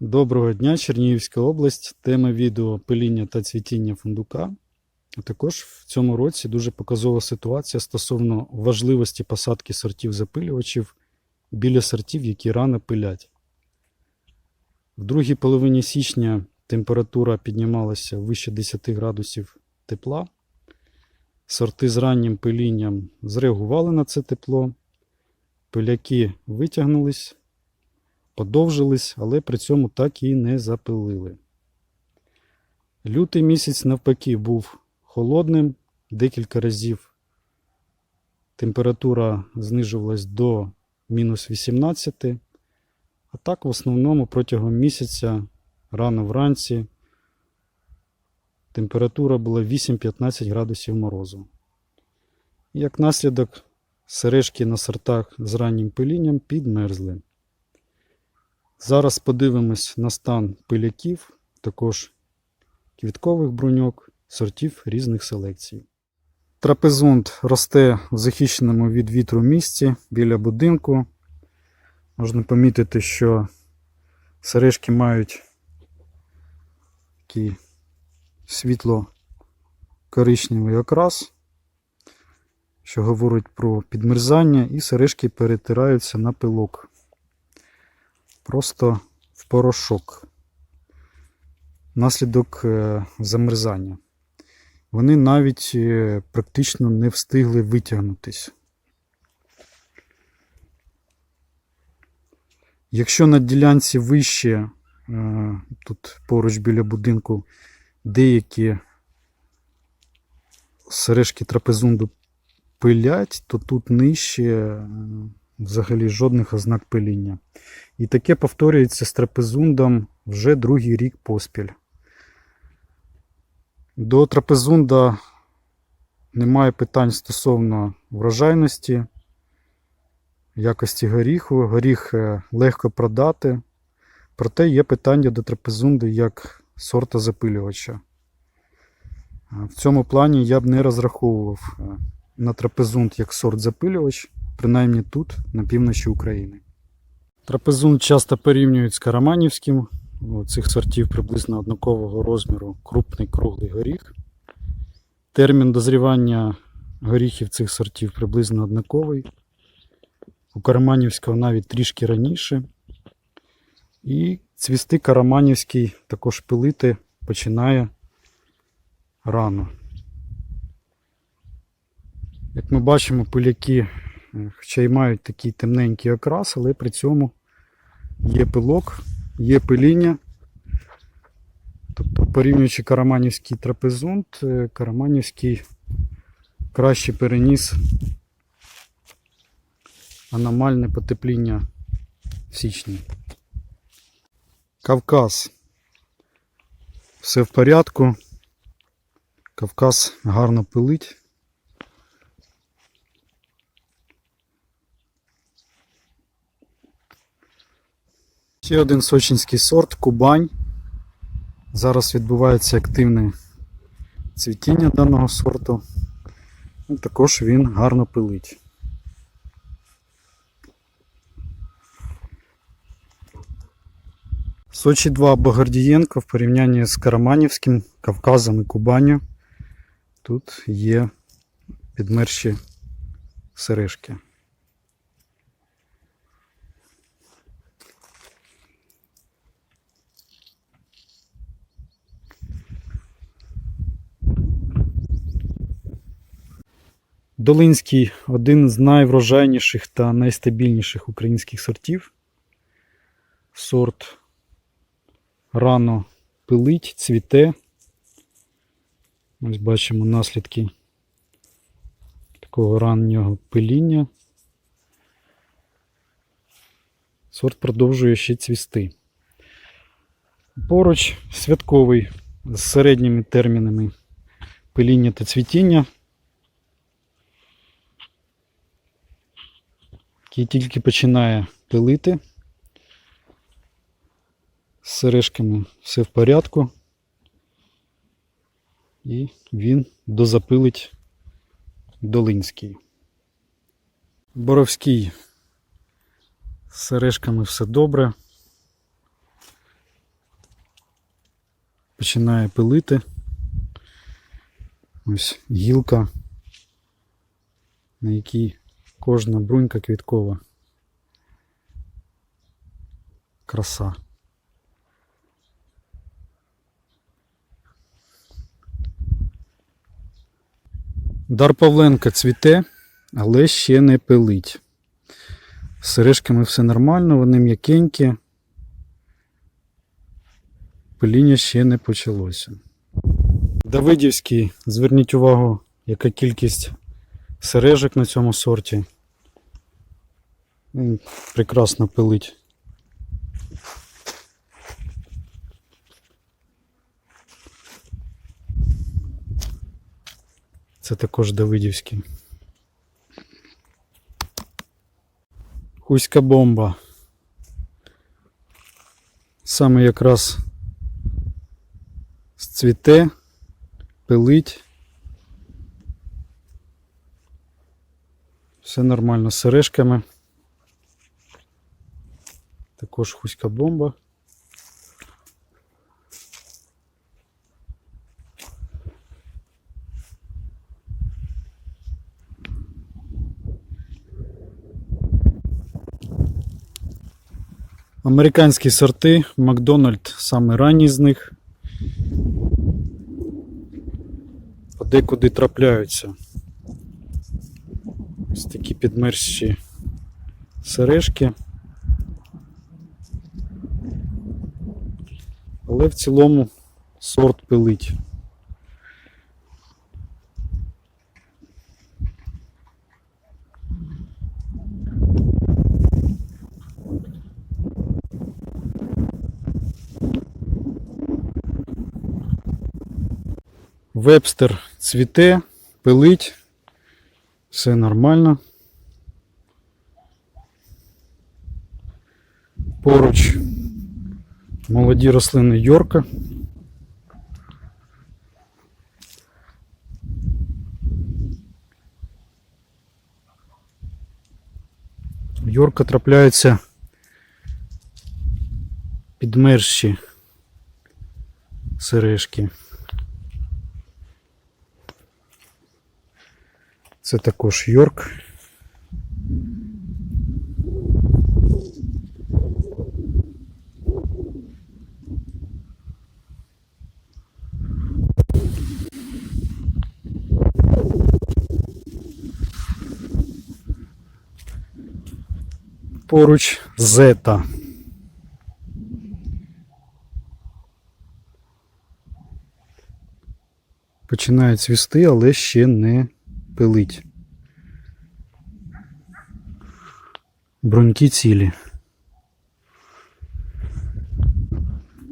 Доброго дня, Чернігівська область. Тема відео пиління та цвітіння фундука. А також в цьому році дуже показова ситуація стосовно важливості посадки сортів запилювачів біля сортів, які рано пилять. В другій половині січня температура піднімалася вище 10 градусів тепла. Сорти з раннім пилінням зреагували на це тепло. Пиляки витягнулись, подовжились, але при цьому так і не запилили. Лютий місяць, навпаки, був холодним. Декілька разів температура знижувалась до мінус 18. А так, в основному протягом місяця, рано вранці, температура була 8-15 градусів морозу. Як наслідок, сережки на сортах з раннім пилінням підмерзли. Зараз подивимось на стан пиляків, також квіткових бруньок, сортів різних селекцій. Трапезунд росте в захищеному від вітру місці біля будинку. Можна помітити, що сережки мають такий світло-коричневий окрас, що говорить про підмерзання, і сережки перетираються на пилок просто в порошок. Наслідок е, замерзання. Вони навіть е, практично не встигли витягнутись. Якщо на ділянці вище, е, тут поруч біля будинку, деякі сережки трапезунду пилять, то тут нижче взагалі жодних ознак пиління. І таке повторюється з трапезундом вже другий рік поспіль. До трапезунда немає питань стосовно врожайності, якості горіху. Горіх е, легко продати. Проте є питання до трапезунди як сорта запилювача. Е, В цьому плані я б не розраховував е, на трапезунд як сорт запилювач, принаймні тут, на півночі України. Трапезунд часто порівнюють з караманівським. У цих сортів приблизно однакового розміру крупний круглий горіх. Термін дозрівання горіхів цих сортів приблизно однаковий. У караманівського навіть трішки раніше. І цвісти караманівський також пилити починає рано. Як ми бачимо, пиляки, е, хоча й мають такий темненький окрас, але при цьому є пилок, є пиління. Тобто, порівнюючи караманівський трапезунд, е, караманівський краще переніс аномальне потепління в січні. Кавказ. Все в порядку. Кавказ гарно пилить. Ще один сочинський сорт Кубань. Зараз відбувається активне цвітіння даного сорту. І також він гарно пилить. Сочі 2 Багардієнко в порівнянні з Караманівським, Кавказом і Кубаню. Тут є підмерші сережки. Долинський один з найврожайніших та найстабільніших українських сортів. Сорт рано пилить, цвіте. Ось бачимо наслідки такого раннього пиління. Сорт продовжує ще цвісти. Поруч святковий з середніми термінами пиління та цвітіння. Який тільки починає пилити. З сережками все в порядку. І він дозапилить Долинський. Боровський з сережками все добре. починає пилити. Ось гілка, на якій кожна брунька квіткова. Краса. Дар Павленка цвіте, але ще не пилить. З сережками все нормально, вони м'якенькі. Пиління ще не почалося. Давидівський, зверніть увагу, яка кількість сережок на цьому сорті. Прекрасно пилить. Це також Давидівський. Хуська бомба. Саме якраз цвіте, пилить. Все нормально з сережками. Також хуська бомба. Американські сорти, Макдональд саме ранній з них. Подекуди трапляються. Ось такі підмерзші сережки. Але в цілому сорт пилить. Вебстер цвіте, пилить, все нормально. Поруч молоді рослини Йорка. Йорка трапляються підмерзші сережки. Це також Йорк. Поруч Зета. Починає цвісти, але ще не пилить. Бруньки цілі.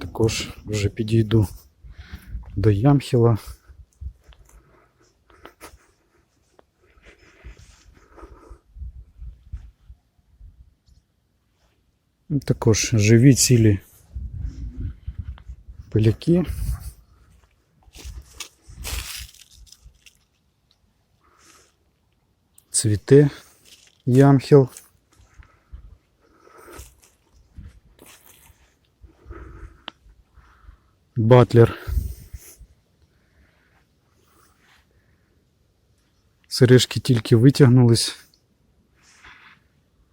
Також вже підійду до ямхіла. Також живі цілі пиляки. Цвіте ямхіл. Батлер. Сережки тільки витягнулись.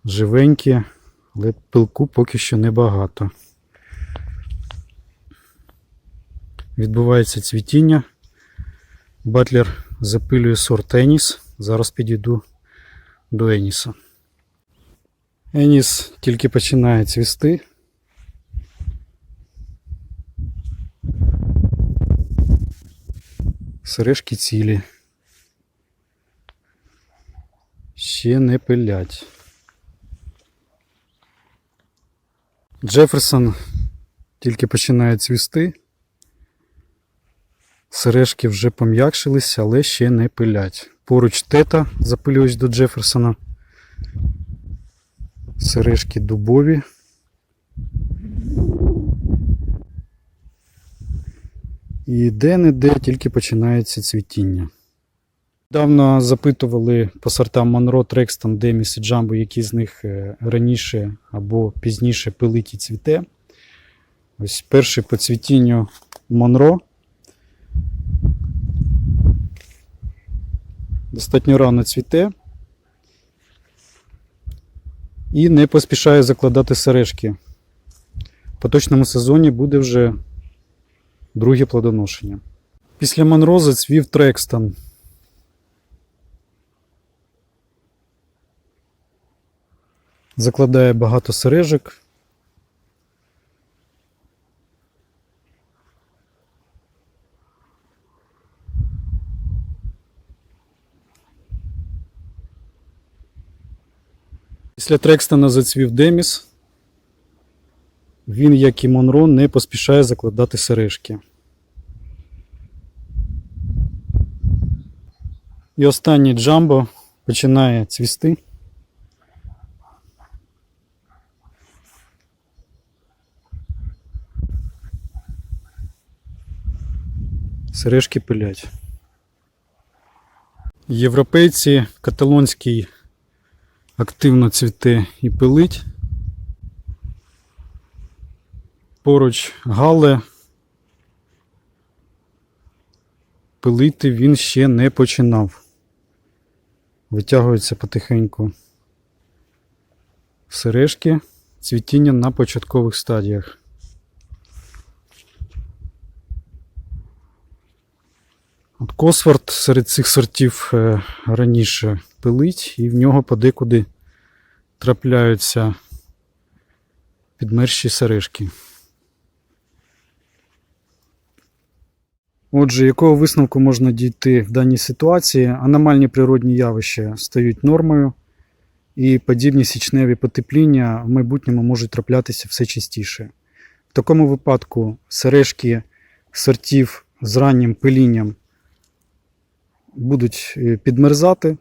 Живенькі, але пилку поки що небагато. Відбувається цвітіння. Батлер запилює сорт Еніс. Зараз підійду до Еніса. Еніс тільки починає цвісти. Сережки цілі. Ще не пилять. Джеферсон тільки починає цвісти. Сережки вже пом'якшились, але ще не пилять. Поруч тета запилююсь до Джеферсона. Сережки дубові. І де-не-де тільки починається цвітіння. Давно запитували по сортам Монро, Трекстон, Деміс і Джамбо, які з них е, раніше або пізніше пилить і цвіте. Ось перший по цвітінню Монро. Достатньо рано цвіте. І не поспішає закладати сережки. В поточному сезоні буде вже друге плодоношення. Після Монро зацвів Трекстон. Закладає багато сережок. Після Трекстона зацвів Деміс. Він, як і Монро, не поспішає закладати сережки. І останній Джамбо починає цвісти. Сережки пилять. Європейці каталонський активно цвіте і пилить. Поруч Гале. Пилити він ще не починав. Витягується потихеньку сережки, цвітіння на початкових стадіях. От Косфорд серед цих сортів е, раніше пилить, і в нього подекуди трапляються підмерші сережки. Отже, якого висновку можна дійти в даній ситуації? Аномальні природні явища стають нормою, і подібні січневі потепління в майбутньому можуть траплятися все частіше. В такому випадку сережки сортів з раннім пилінням будуть е, підмерзати,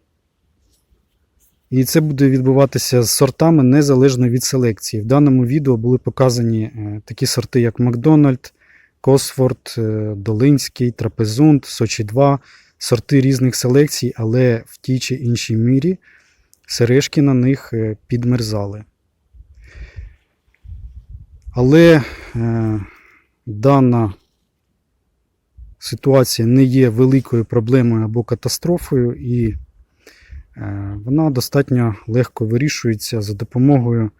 і це буде відбуватися з сортами незалежно від селекції. В даному відео були показані е, такі сорти, як Макдональд, Косфорд, е, Долинський, Трапезунд, Сочі 2, сорти різних селекцій, але в тій чи іншій мірі сережки на них підмерзали. Але е, дана ситуація не є великою проблемою або катастрофою, і е, вона достатньо легко вирішується за допомогою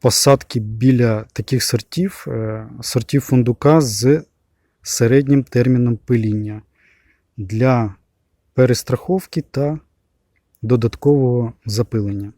посадки біля таких сортів, е, сортів фундука з середнім терміном пиління для перестраховки та додаткового запилення.